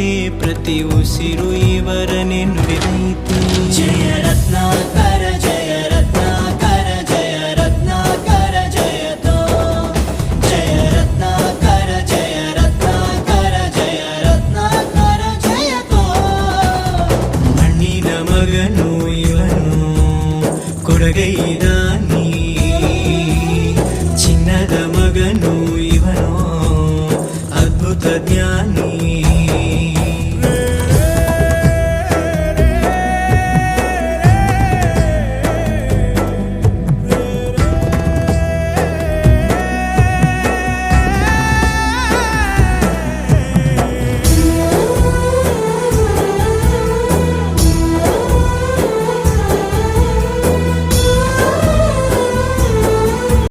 ಇವರ ಋಣವೈತೆ ಪ್ರತಿ ಉಸಿರು ಇವರನೆ ನುಡಿದೈತೆ ಜಯ ರತ್ನಾಕರ ಜಯ ರತ್ನಾಕರ ಜಯ ರತ್ನಾಕರ ಜಯತೋ ಜಯ ರತ್ನಾಕರ ಜಯ ರತ್ನಾಕರ ಜಯ ರತ್ನಾಕರ ಜಯತೋ ಮಣ್ಣಿನ ಮಗನು ಇವನು ಕೊಡಗೈದಾನಿ അനന്തജ്ഞാനീ